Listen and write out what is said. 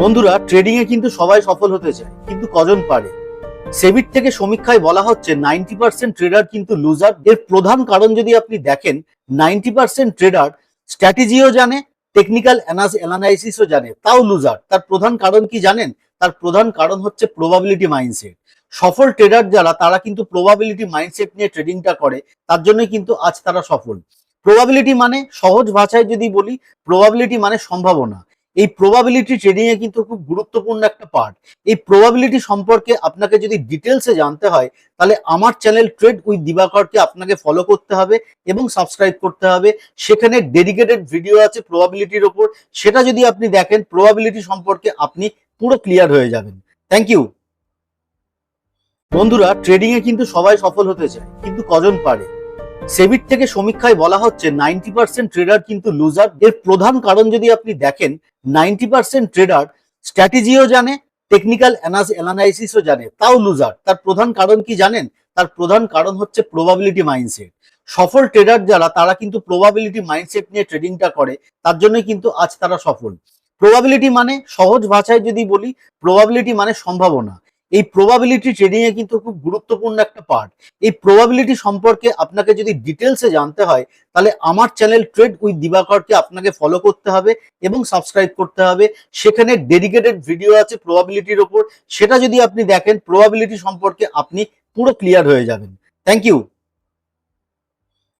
বন্ধুরা ট্রেডিং এ কিন্তু সবাই সফল হতে চায়, কিন্তু কজন পারে? সেবিট থেকে সমীক্ষায় বলা হচ্ছে নাইনটি পার্সেন্ট ট্রেডার কিন্তু লুজার এর প্রধান কারণ যদি আপনি দেখেন, নাইনটি পার্সেন্ট ট্রেডার স্ট্র্যাটেজিও জানে টেকনিক্যাল অ্যানালাইসিসও জানে, তাও লুজার তার প্রধান কারণ কি জানেন? তার প্রধান কারণ হচ্ছে প্রবাবিলিটি মাইন্ডসেট সফল ট্রেডার যারা, তারা কিন্তু প্রবাবিলিটি মাইন্ডসেট নিয়ে ট্রেডিংটা করে, তার জন্যই কিন্তু আজ তারা সফল। প্রবাবিলিটি মানে সহজ ভাষায় যদি বলি প্রবাবিলিটি মানে সম্ভাবনা। এই প্রবাবিলিটি ট্রেডিং এ কিন্তু খুব গুরুত্বপূর্ণ একটা পার্ট এই প্রবাবিলিটি সম্পর্কে আপনাকে যদি ডিটেলসে জানতে হয়, তাহলে আমার চ্যানেল ট্রেড উইথ দিবাকরকে আপনাকে ফলো করতে হবে এবং সাবস্ক্রাইব করতে হবে। সেখানে ডেডিকেটেড ভিডিও আছে প্রবাবিলিটির ওপর। সেটা যদি আপনি দেখেন প্রবাবিলিটি সম্পর্কে আপনি পুরো ক্লিয়ার হয়ে যাবেন। থ্যাংক ইউ বন্ধুরা ট্রেডিং এ কিন্তু সবাই সফল হতে চায়, কিন্তু কজন পারে? সেবিট থেকে সমীক্ষায় বলা হচ্ছে নাইনটি পার্সেন্ট ট্রেডার কিন্তু লুজার। এর প্রধান কারণ যদি আপনি দেখেন, নাইনটি পার্সেন্ট ট্রেডার স্ট্র্যাটেজিও জানে, টেকনিক্যাল অ্যানালাইসিসও জানে, তাও লুজার। তার প্রধান কারণ কি জানেন? তার প্রধান কারণ হচ্ছে প্রবাবিলিটি মাইন্ডসেট। সফল ট্রেডার যারা, তারা কিন্তু প্রবাবিলিটি মাইন্ডসেট নিয়ে ট্রেডিংটা করে, তার জন্যই কিন্তু আজ তারা সফল। প্রবাবিলিটি মানে সহজ ভাষায় যদি বলি, প্রবাবিলিটি মানে সম্ভাবনা। এই প্রবাবিলিটি ট্রেডিং এ কিন্তু খুব গুরুত্বপূর্ণ একটা পার্ট এই প্রবাবিলিটি সম্পর্কে আপনাকে যদি ডিটেলসে জানতে হয়, তাহলে আমার চ্যানেল ট্রেড উইথ দিবাকরকে আপনাকে ফলো করতে হবে এবং সাবস্ক্রাইব করতে হবে। সেখানে ডেডিকেটেড ভিডিও আছে প্রবাবিলিটির ওপর। সেটা যদি আপনি দেখেন প্রবাবিলিটি সম্পর্কে আপনি পুরো ক্লিয়ার হয়ে যাবেন। Thank you